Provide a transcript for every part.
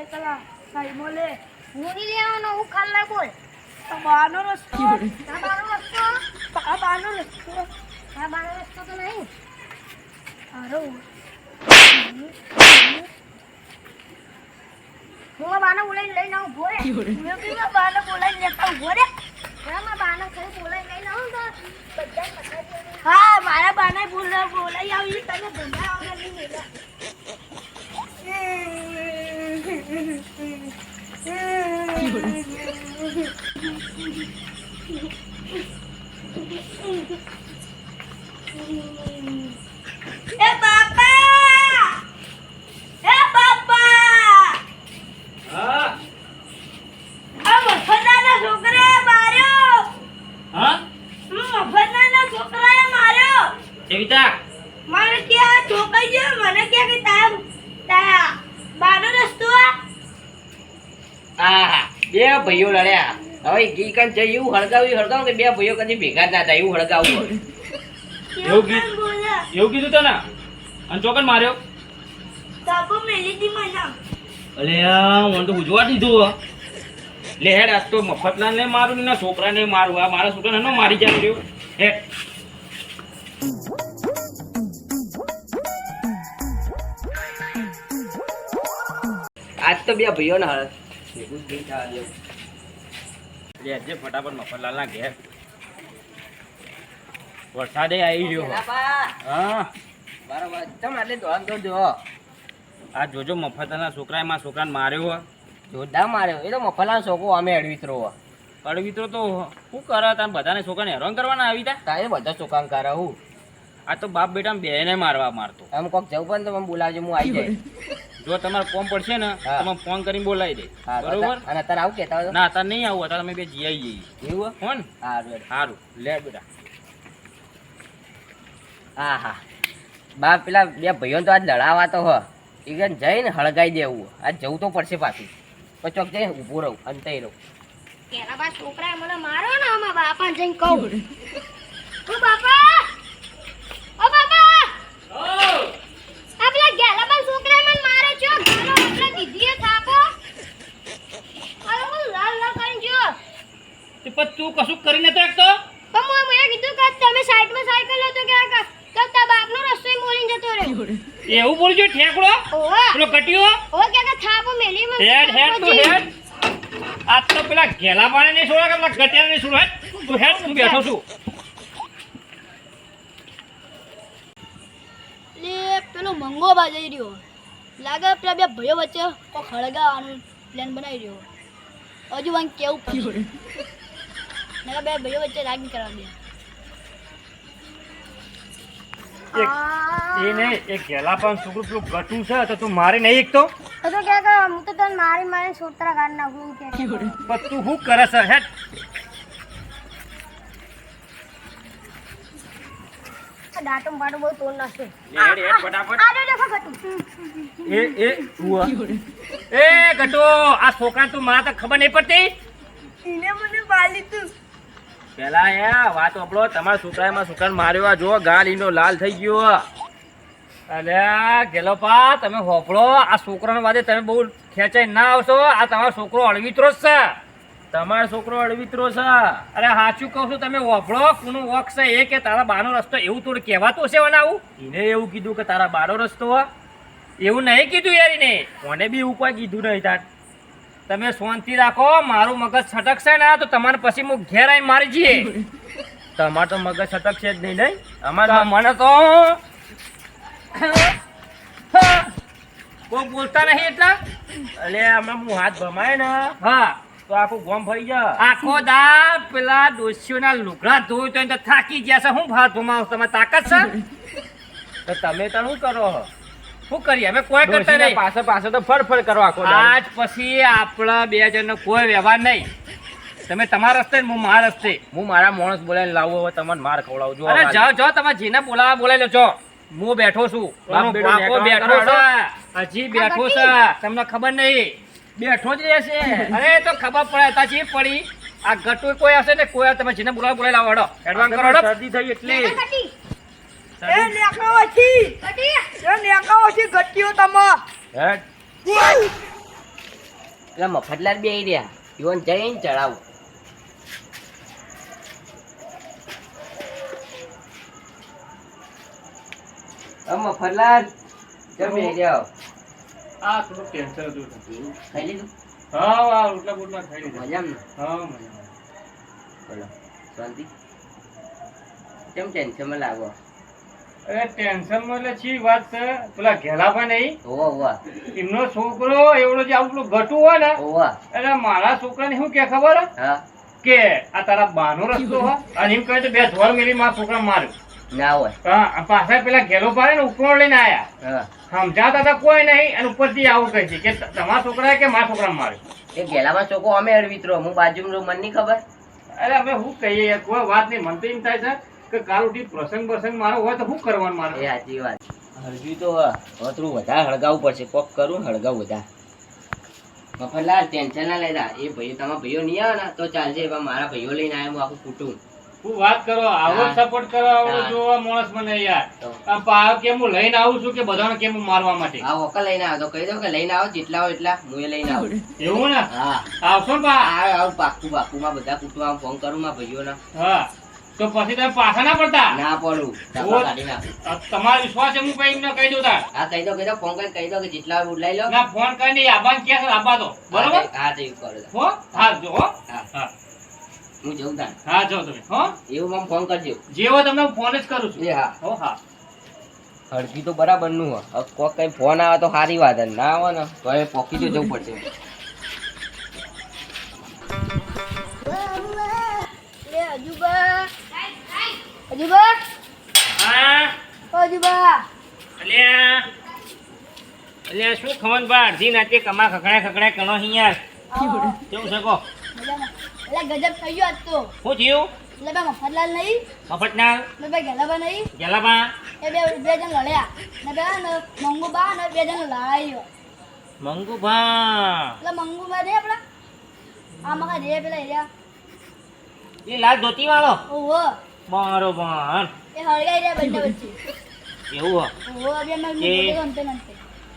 Cycle આ સાઈમો લે. હું નહીં લેવાનો હું ખાલ્લા બોલ આ બાનો રસ્તો. આ બારો રસ્તો? આ બાનો રસ્તો. આ બારો રસ્તો તો નહીં. આરો હું બાનો લઈને આવું ભોરે. મેં કીધું બાને બોલાવી લેતા ખાલી લઈને. હા મારા બાને બોલા બોલાવી આવી. તમે ધંધા વગર નહીં એ બાપા એ બાપા હા આ મફતાના છોકરાએ માર્યો હા મફતાના છોકરાએ માર્યો એવિતા મને કે આ છોકરી છે મને કે કે તારા તારા બાનો રસ્તો આ આહા બે ભાઈઓ લડ્યા. હવે ઘી કન જઈ એવું હળગાવ્યું હળગાવું કે બે ભાઈઓ કદી ભેગા જ ના થાય એવું હળગાવું એવું કીધું એવું કીધું તને? અને ચોકન માર્યો? તાપો મેલી મને. અલે મને તો ઉજવા દીધું હો. લે હેડ આજ તો મફતલાલ ને મારું ને ના છોકરાને મારું. આ મારા છોકરાને ને મારી જાય રહ્યો. હેડ. આજ તો બે ભાઈઓ ને હળ ભેગું જ થવા દેવું. લે જે ફટાફટ મફતલાલ ના ઘેર. વરસાદે આવી ગયો. હા. બરાબર. આટલી દોડ દોડ જો આ જોજો મફતલાલના છોકરાએ મારા છોકરાને માર્યો. જોરદાર માર્યો. એ તો મફલાનો છોકરો અમે અડવિત્રો હો કડવીત્રો તો શું કરે? તમે બધાને છોકરાને હેરાન કરવાના આવી તા? તારે બધા ચોકામ કરે હું. આ તો બાપ બેટા બેને મારવા મારતો. આમ કોક જવું પણ તો બોલાવજો હું આવી જાય. જો તમારે ફોન પડશે ને તમે ફોન કરીને બોલાવી દે. બરોબર? અને અત્યારે આવું કેતા ના તાર નહીં આવું તાર અમે બે જીઆઈ જઈએ. એવું ફોન? હા સારું લે બેટા. હા હા. બા પેલા બે ભાઈઓ તો આજ લડાવા તો હ. એ કે જઈને હળગાઈ દેવું. આજ જવું તો પડશે પાછું. પછી ચોક જઈને ઊભું રહું અંતે રહું. કેરા બા છોકરા મને મારો ને આમાં બાપા જઈને કહું. બાપા ઓ બાપા આ પેલા ગેલાબા છોકરાએ મને માર્યો છો દીધીએ થાપો? અરે હું લાલ લાલ કરીને જો તે પછી તું કશું કરી નથી રાખતો પણ હું મને કીધું કે તમે સાઈડમાં સાયકલ હતો કે આ તો તા બાપનો રસ્તો મોરીને જતો રહ્યો. એવું બોલજો ઠેકડો. પેલો કટિયો. ઓ કે કે થાપો મેલી મને હેડ હેડ તું હેડ. આજ તો પેલા ઘેલા પાણી નહીં છોડે કે પેલા ગટિયાને નહીં છોડે તું હેડ હું બેઠો છું. લે પેલો મંગો બાજઈ રહ્યો. લાગે પેલા બે ભાઈઓ વચ્ચે કોઈ ખળગાવાનું પ્લાન બનાવી રહ્યો. હજુ વાંક કેવું પડશે. નકર બે ભાઈઓ વચ્ચે રાગ નહીં કરવા દે. એ નહીં એ ગેલા પણ છોકરું પેલું ગટું છે તો તું મારે નહીં એક તો તો કે હું તો તને મારી મારી સોતરા કાઢ નાખું કે. પણ તું શું કરે સર હેડ આ દાંતમ બહુ તોડ નાખે હેડ હેડ ફટાફટ આડો દેખો ગટુ એ એ હુઆ એ ગટુ આ છોકરા તું માં તો ખબર નહીં પડતી ઇને મને બાલી તું પેલા એ વાત ઓપડો તમારા છોકરાએ છોકરાને માર્યો આ જો ગાલ ઈનો લાલ થઈ ગયો અલ્યા ગેલો પા તમે હોપળો આ છોકરાને વાદે તમે બહુ ખેંચાઈ ના આવશો આ તમારો છોકરો અળવિત્રો જ છે તમારો છોકરો અડવિત્રો છે. અરે સાચું કહું છું, તમે હોપડો કોનું વોક છે એ કે તારા બાનો રસ્તો એવું થોડું કહેવાતું હશે બનાવું એને એવું કીધું કે તારા બાનો રસ્તો. એવું નહીં કીધું યાર એને. કોને બી એવું કોઈ કીધું નહીં તાર. તમે શાંતિ રાખો, મારું મગજ છટકશે ને તો તમારે પછી હું ઘેર આવી મારી જઈએ. તમારે તો મગજ છટકશે જ નહીં નહીં? અમારે મને તો કોઈ બોલતા નહીં એટલા? એટલે આમાં હું હાથ ભમાય ને. હા. તો આખું ગોમ ફરી જા. આખો દા પેલા ડોસીઓના લુગડા ધોઈ તો થાકી ગયા છે. હું ભાત ભમાવ તમે તાકાત છે? તો તમે તો શું કરો શું કરીએ? અમે કોઈ કરતા નહીં. પાછળ પાછળ તો ફર ફર કરો આખો આજ પછી આપણા બે જણનો કોઈ વ્યવહાર નહીં. તમે તમારા રસ્તે હું મારા રસ્તે. હું મારા માણસ બોલાવીને લાવો હવે તમને માર ખવડાવજો અરે જાઓ જાઓ તમે જેને બોલાવા બોલાવી લેજો. હું બેઠો છું. બેઠો છે. હજી બેઠો છે. તમને ખબર નહીં. બેઠો જ રહેશે. અરે તો ખબર પડે તાજી પડી. આ ગટુ કોઈ હશે ને કોઈ તમે જેને બોલાવ બોલાવી લાવો હડો. એડવાન્સ કરો હડો. શરદી થઈ એટલે. એ નેકા ઓછી એ નેકા ઓછી ગટ્ટીઓ તમે. હેડ. એટલે મફતલાલ બે રહ્યા. ઈવન જઈને ચડાવું. મફતલાલ બે રહ્યા? આ થોડું ટેન્શન હતું. ખાઈ લીધું? હા આ રોટલા બોટલા ખાઈ લીધા. મજામાં ને? હા મજામાં. બોલો શાંતિ? કેમ ટેન્શનમાં લાગો? અરે ટેન્શનમાં એટલે વાત છે? પેલા ઘેલાપા નહીં. ઓવા ઓવા એમનો છોકરો એવડો જે આવું પેલું ઘટું હોય ને ઓવા એટલે મારા છોકરાને શું કે ખબર? હે? હા કે આ તારા બાનો રસ્તો હોય અને એમ કહે તો બે ધોર મેલી મારા છોકરા માર્યો. ના હોય. હા પાછા પેલા ઘેલો પાડે ને ઉપરો લઈને આયા. હા. સમજાતા હતા કોઈ નહીં અને ઉપરથી આવું કહે છે કે તમારા છોકરા કે મારા છોકરા માર્યો? એ ગેલામાં ચોકો અમે અડવિત્રો હું બાજુમાં મને નહીં ખબર. અરે અમે શું કહીએ યાર, કોઈ વાત નહીં મને તો એમ થાય છે કે કાલ ઉઠી પ્રસંગ પ્રસંગ મારો હોય તો શું કરવાનું એ મારે સાચી વાત. હળવી તો. હવે થોડું વધારે હળગાવવું પડશે કોક કરું હળગાવું વધારે. મફતલાલ ટેન્શન ના લેતા. એ ભાઈ તમારા ભાઈઓ નહીં આવે ને તો ચાલશે પણ મારા ભાઈઓ લઈને આવ્યા હું આખું કુટુંબ. હું વાત કરો આવો સપોર્ટ કરો આવડો જોવા માણસ મને યાર. આ કેમ હું લઈને આવું છું કે બધાને કેમ હું મારવા માટે? આ વોકર લઈને આવો તો કહી દો કે લઈને આવો જેટલા હોય એટલા. હું એ લઈને આવું. એવું ને? હા. આવશો ને આ આવું પાકું પાક્કું માં બધા કુટુંબ ફોન કરું માં ભાઈઓને. હા. તો પછી તમે પાછા ના પડતા? ના પડું. તમારો વિશ્વાસ હું કઈ એમને કહી દઉં તાર. હા કહી દો કહી દો ફોન કરીને કહી દો કે જેટલા ઉડલાઈ લો. ના ફોન કરીને આબાન છે? આબા દો બરોબર? હા તે એવું કરો. હો? હા જો હો. હા. હા જઉં તાન હા જો તમે. હો? એવું મને ફોન કરજો. જેવો તમને ફોન જ કરું છું. એ હા. હો હા. હળકી તો બરાબરનું હો હવે કોક કઈ ફોન આવે તો સારી વાત ના આવે ને તો એ પોકી તો જવું પડશે. અજુબા. અજુબા. હા? અજુબા. અલ્યા. અલ્યા શું ખબર બા અડધી નાતે કમા ખકડા ખકડા કણો હિયાર. કેવું છે કો મજામાં એટલે ગજબ થઈ ગયો તો. શું થયું? એટલે બે મફતલાલ નહીં. મફતલાલ? ને બે ગેલાબા નહીં. ગેલાબા? એ બે બે જણ લડ્યા. ને બે મંગુબા ને બે જણ લડાયો મંગુબા એટલે મંગુબા દે આપડા આ મગા દે પેલા એરિયા એ લાલ ધોતી વાળો ઓહો. બરોબર. એ હળગાઈ રહ્યા બંને વચ્ચે. એવું હો. ઓહો બે મોટો અંતે અંતે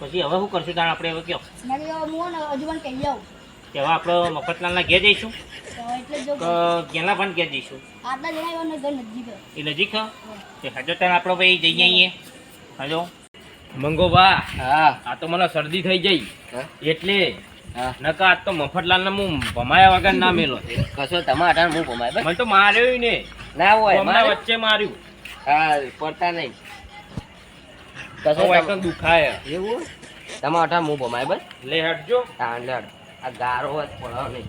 પછી હવે શું કરશું તાણ આપણે હવે કયો મેં હું હજુ પણ કહી કે હવે આપણે મફતલાલના ઘેર જઈશું? તો પણ જો કે ગેલાભાન ઘેર જઈશું આટલા જણા નજીક એ નજીક તે હજુ તાણ આપણે ભાઈ જઈ આવીએ મંગો બા હા. આ તો મને શરદી થઈ ગઈ. એટલે નકા આજ તો મફતલાલને હું ભમાયા વગર ના મેલો. કશો તમારા હું ભમાય? મને તો માર્યો ને. ના હોય મારે વચ્ચે માર્યું. હા પડતા નહીં. કશો હવે દુખાય. એવું? તમારા હું ભમાય? બસ. લે હટજો. હા લડ આ ગારો જ તો પડો નહીં.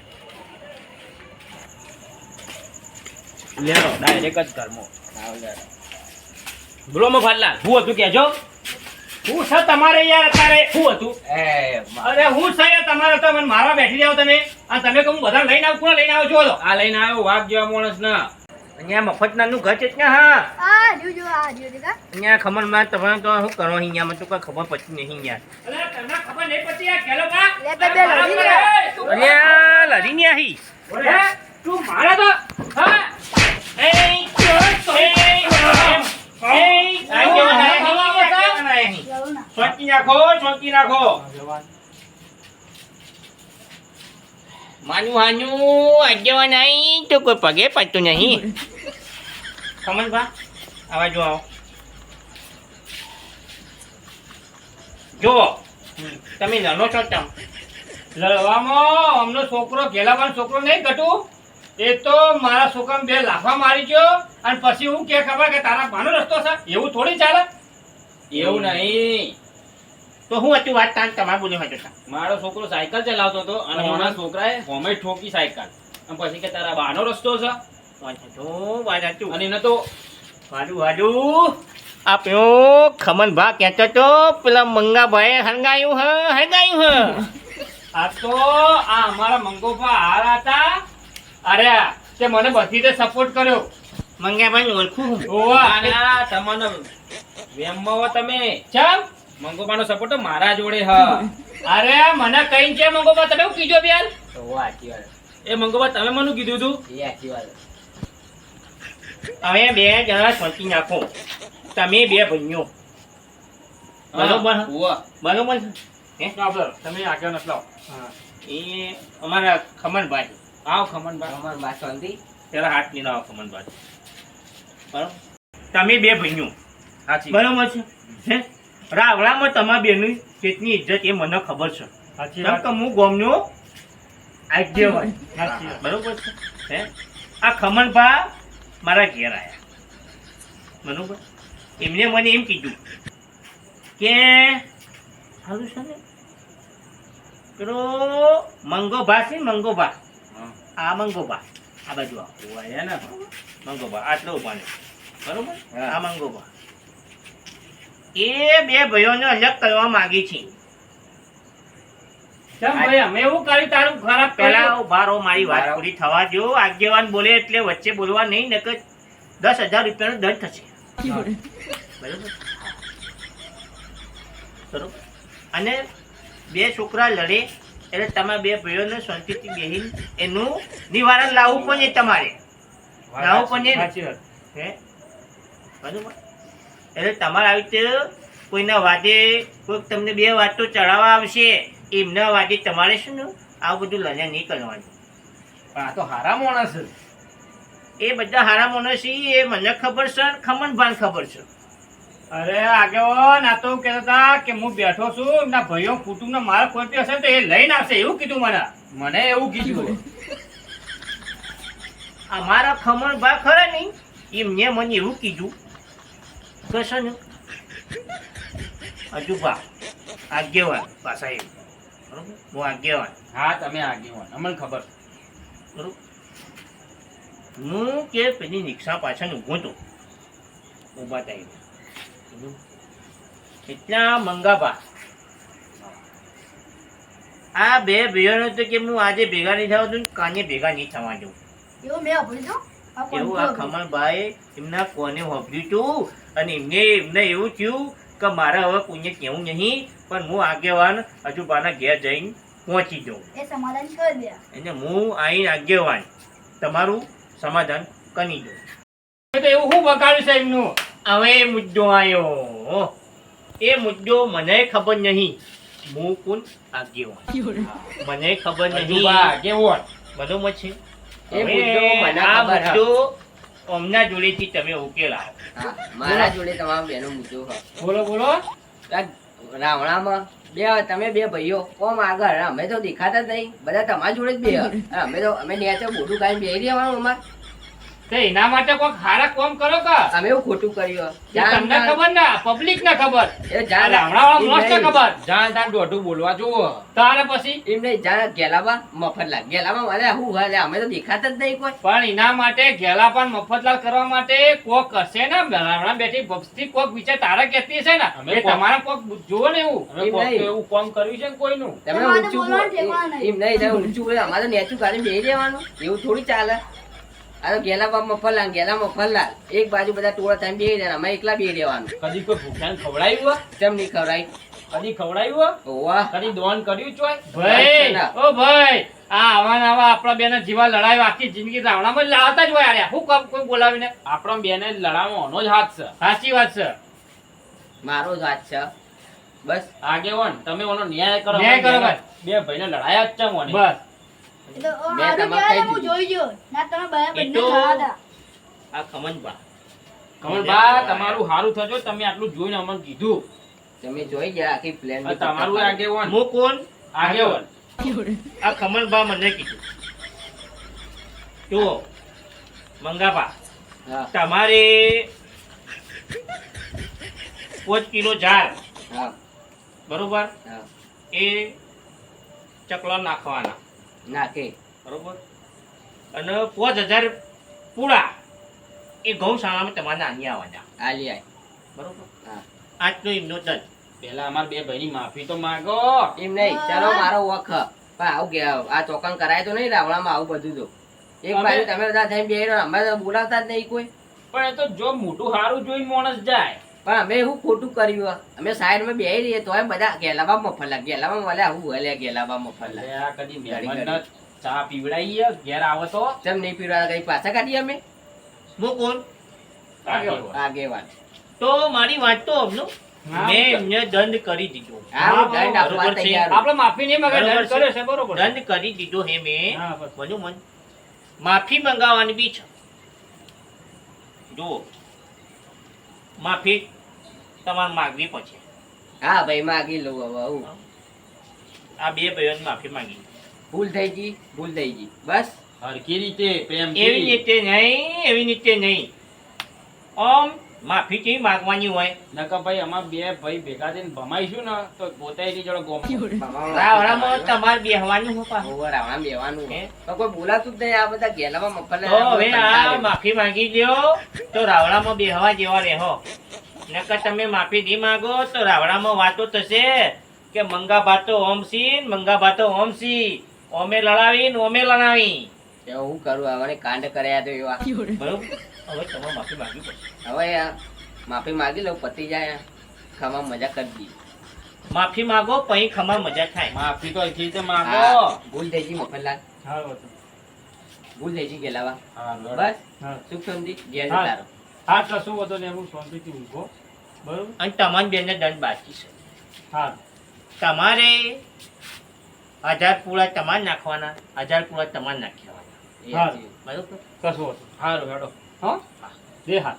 લેરો ડાયરેક્ટ જ ઘરમાં. બોલો મો ફાટલા હું શું હતું કેજો હું છે તમારે યાર અત્યારે શું હતું. એ અરે હું છે તમારે તો મને મારવા બેઠી જાવ તમે. આ તમે કહું બધા લઈને આવું કોણ લઈને આવો છો આ લઈને આવ્યો વાઘ જેવા માણસ ના. અહીંયા મફતલાલનું ઘર છે ત્યાં હા. અહીંયા ખબરમાં તમે તો શું કરો અહીંયા? મને તો કઈ ખબર પછી નહીં યાર અરે ખબર નહીં. અલ્યા લડી ને આહી. તું મારે તો હા. જવું નાખો સોચી નાખો. માનું હાનું આગેવાન આઈ તો કોઈ પગે પડતું નહીં. કમલ બા આવા જો આવો. જો તમે નાનો છો તમ. લડવામાં અમનો છોકરો ઘેલાવાનો છોકરો નહીં ઘટું એ તો મારા છોકરાને બે લાફા મારી ગયો અને પછી હું કે ખબર કે તારા ભાનો રસ્તો છે? એવું થોડી ચાલે? એવું નહીં. તો હું હતું વાત તાન તમારે બોલ્યો હતો મારો છોકરો સાયકલ ચલાવતો હતો અને મારા છોકરાએ હોમે ઠોકી સાયકલ. અને પછી કે તારા બાનો રસ્તો છે. તો વાત હતું અને એને તો વાડુ વાડુ આ પેલો ખમન ભા કહેતો તો પેલા મંગાભાઈ હંગાયું હ હંગાયું હ. આ તો આ અમારા મંગોભા હાર હતા. અરે તે મને બધી રીતે સપોર્ટ કર્યો. મંગાભાઈ ઓળખું હું. ઓવા ના, ના, તમને વેમમાં તમે. ચમ? મંગોબાનો સપોર્ટ તો મારા જોડે હ. અરે મને કઈ કે મંગોબા? તમે શું કીધું બેન તો સાચી વાત એ મંગોબા તમે મને કીધું તું? એ આખી વાત હવે બે જણા સોચી નાખો. તમે બે ભાઈઓ. બરોબર? બરોબર છે? હે? તમે આગળ નથી લાવો. એ અમારા ખમણભાઈ આવો ખમણભાઈ અમાર બા શાંતિ. પેલા હાથની આવો ખમણભાઈ બરોબર? તમે બે ભાઈઓ. સાચી બરોબર છે? હે? રાવણામાં તમારા બેનની કેટલી ઇજ્જત એ મને ખબર છે. કેમ કે હું ગોમનો આગેવાન હોય. બરોબર છે? હે? આ ખમણભા મારા ઘેર આવ્યા બરોબર? એમને મને એમ કીધું કે સારું છે ને? પેલો મંગોભા છે મંગોભા આ આ મંગોભા આ બાજુ આવો. ને? મંગોભા આટલો ઊભા બરોબર. આ મંગોભા એ બે ભાઈઓને અલગ કરવા માંગી છે. કેમ ભાઈ અમે એવું કર્યું તારું ખરાબ પેલા કર્યું. મારી વાત પૂરી થવા દો આગેવાન બોલે એટલે વચ્ચે બોલવા નહીં નકર દસ હજાર રૂપિયાનો દંડ થશે. બરોબર? બરોબર. અને બે છોકરા લડે એટલે તમારા બે ભાઈઓને શાંતિથી બેહીન એનું નિવારણ લાવવું પણ તમારે. લાવવું પણ એ ને. હે? બરોબર? એટલે તમારે આવી રીતે કોઈના વાદે કોઈક તમને બે વાતો ચડાવવા આવશે એમના વાદે તમારે શું ને આવું બધું લડ્યા નહીં કરવાનું. પણ આ તો હારા માણસ એ બધા હારા માણસ એ મને ખબર છે ખમન ભાન ખબર છે. અરે આગેવાન આ તો કહેતા હતા કે હું બેઠો છું એમના ભાઈઓ કુટુંબના મારા કોઈ બી હશે તો એ લઈને આવશે એવું કીધું મને. મને એવું કીધું. અમારા ખમણભા ખરા નહીં એમને મને એવું કીધું કે છે ને હજુ બા આગેવાન પાછા એ બરોબર? હું આગેવાન. હા તમે આગેવાન. અમને ખબર. બરોબર? હું કે પેલી નિક્ષા પાછળ ઊભો હતો. ઊભા થાય એટલા મંગાભા. આ બે ભાઈઓનો તો કે હું આજે ભેગા નહીં થવા દઉં કાને ભેગા નહીં થવા દઉં? એવું મેં ભૂલી દો એવું આ ખમણભાઈ એમના કોને વાપર્યું હતું અને એમને એમને એવું થયું કે મારે હવે કોઈને કહેવું નહીં પણ હું આગેવાન અજુબાના ઘેર જઈને પહોંચી જાઉં. એ સમાધાન કરી દે એટલે હું આઈને આગેવાન. તમારું સમાધાન કરી દઉં. તો એવું શું બગાડ્યું છે એમનું? હવે એ મુદ્દો આવ્યો એ મુદ્દો મને ખબર નહીં. હું કોણ? આગેવાન. મને ખબર નહીં. આગેવાન. મત છે એ મુદ્દો મને ખબર હા. અમના જોડેથી તમે ઉકેલાવો હા મારા જોડે તમારો બેનો મુદ્દો હા. બોલો બોલો. રાવણામાં બે તમે બે ભાઈઓ કોમ આગળ. અમે તો દેખાતા જ નહીં. બધા તમારા જોડે જ બે અમે તો અમે ન્યાચે બોલું કાંઈ બે રહેવાનું અમાર. તો એના માટે કોઈ હારા કોમ કરો કે? અમે એવું ખોટું કર્યું તમને ખબર ના પબ્લિક ને ખબર. એ જાણ ખબર. જાણ તાર દોઢું બોલવા જોવો તારે પછી? એમ નહીં જાણ ગેલાબા મફતલાલ ગેલાબા મારે હું હાલે અમે તો દેખાતા જ નહીં કોઈ. પણ એના માટે ગેલાબા મફતલાલ કરવા માટે કોક હશે ને? રામણા બેઠી ભક્તિ કોક વિચાર તારે કહેતી હશે ને? અમે તમારા કોક જોવો ને એવું. કોક. એવું કોમ કર્યું છે કોઈ કોઈનું? તમે ઊંચું. એમ નહીં ઊંચું અમારે નેચું ગાડી બે રહેવાનું. એવું થોડી ચાલે. આ તો ગેલાબા મફલાલ ગેલા મફલાલ એક બાજુ બધા ટોળા થાય બે જણા. અમે એકલા બે રહેવાનું. કદી કોઈ ભૂખ્યાને ખવડાવ્યું કેમ નહીં ખવડાય. કદી ખવડાવ્યું વાહ કદી દોન કર્યું ચોય ભાઈ ઓ ભાઈ આ આવા આવા આપણા બેના જીવા લડાઈ આખી જિંદગી રાવણામાં લાવતા જ હોય અરે હું કામ કોઈ બોલાવીને? આપણા બેને લડાવવાનો જ હાથ છે. સાચી વાત છે. મારો જ હાથ છે. બસ. આગેવાન તમે ઓનો ન્યાય કરો. ન્યાય કરો બે- બે ભાઈને લડાયા જ છે મને બસ. તમારે હારું થજો તમે આટલું જોઈને અમને કીધું. તમે જોઈ ગયા આખી પ્લેન તમારું આગેવાન. હું કોણ? આગેવાન. આ ખમણભા મને કીધું. જુઓ મંગાભા તમારે પાંચ કિલો ઝાડ હા. બરોબર? હા. એ ચકલા નાખવાના. નાખે. બરોબર? અને પાંચ હજાર પૂળા એ ગૌશાળામાં તમારે નાની આવવાના આલી આય. બરોબર? હા. આજનો એમનો દંડ. પેલા અમાર બે ભાઈની માફી તો માંગો. એમ નહીં. ચાલો મારો વખ. પણ આવું કે આ ચોકન કરાય તો નહીં રાવણામાં આવું બધું તો. એક બાજુ તમે બધા થઈને બે અમે બોલાવતા જ નહીં કોઈ. પણ એ તો જો મોટું સારું જોઈને માણસ જાય. પણ અમે શું ખોટું કર્યું? અમે સાઈડમાં બેહી રહીએ તો બધા ગેલાબા મફતલા ગેલાબા મળે આવું હલે ગેલાબા મફતલા એટલે કદી ઘડી ચા પીવડાવીએ ઘેર આવો તો. તેમ નહીં પીવડાવે કઈ પાછા કાઢીએ અમે? હું કોણ આગે વાત. તો મારી વાત તો અમનો મેં એમને દંડ કરી દીધો. હા હું. આપણે માફી નહીં માંગે બરોબર દંડ કર્યો છે. છે. બરોબર દંડ કરી દીધો હે મેં. હા, બધું મન. માફી મંગાવવાની બી છે. જુઓ. માફી તમારે માગવી પડશે. હા ભાઈ માગી લઉં હવે હું. આ બે ભાઈઓની માફી માંગી. ભૂલ થઈ ગઈ ભૂલ થઈ ગઈ. બસ. હરકી રીતે પ્રેમ એવી રીતે નહીં એવી રીતે નહીં. ઓમ માફી કેવી માગવાની હોય? નકા ભાઈ અમાર બે ભાઈ ભેગા થઈને ભમાઈશું ને તો પોતાની જોડે ગોમ તમારે બેહવાનું હોય પા ઓવર આવવા બેવાનું હે? તો કોઈ બોલાતું જ નહીં આ બધા ગેલામાં મફત તો હવે આ માફી માંગી લ્યો તો રાવણામાં બેહવા જેવા રહેો નકર તમે માફી નહીં માંગો તો રાવડામાં વાતો થશે કે મંગા ભાતો ઓમસી ને મંગા ભાતો ઓમસી ઓમે લડાવી ને ઓમે લડાવી હું કરું? હવે કાંડ કર્યા તો એવા. બરોબર? હવે તમે માફી માગી પડશે. હવે માફી માગી લઉં પતી જાય ખમા મજા કરી દી માફી માગો પછી ખમા મજા થાય. માફી તો હરખી તો માંગો. ભૂલ થઈ ગઈ મફતલાલ. ભૂલ થઈ ગઈ ગેલાવા. બસ? સુખ સમજી ઘેર તારો. હા કશું વધો ને હું શાંતિથી ઊંઘો બરોબર? અને તમારી બેનને દંડ બાકી છે. હા. તમારે હજાર પૂળા તમારે નાખવાના હજાર પૂળા તમારે. હાચી. બરોબર? કશું વાંધો હારું હેડો. હા? દે હા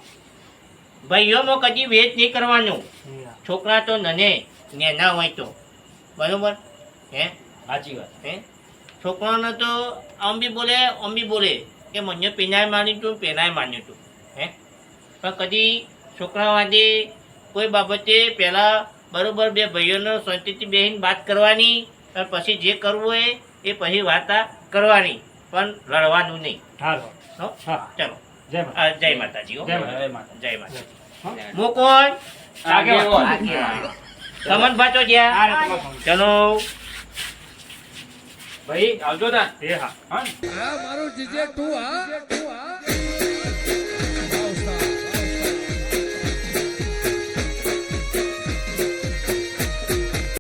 ભાઈઓમાં કદી વેચ નહીં કરવાનું. છોકરા તો નને નેના હોય તો. બરોબર? હે? સાચી વાત. હે? છોકરાને તો આમ બી બોલે આમ બી બોલે. કે મને પેનાય માન્યું તું પેનાય માન્યું તું. પણ કદી છોકરા વાંધે કોઈ બાબતે પહેલાં બરોબર બે ભાઈઓનો શાંતિથી બેહીને વાત કરવાની અને પછી જે કરવું હોય એ પછી વાર્તા કરવાની પણ લડવાનું નહીં. હાલો. હો? હા. જય માતાજી જય માતાજી. આગેવાન. કમન ભાચો જ્યાં. ચલો. ભાઈ આવજો ના એ હા. હા. મારું જીજે તું હા તું હા.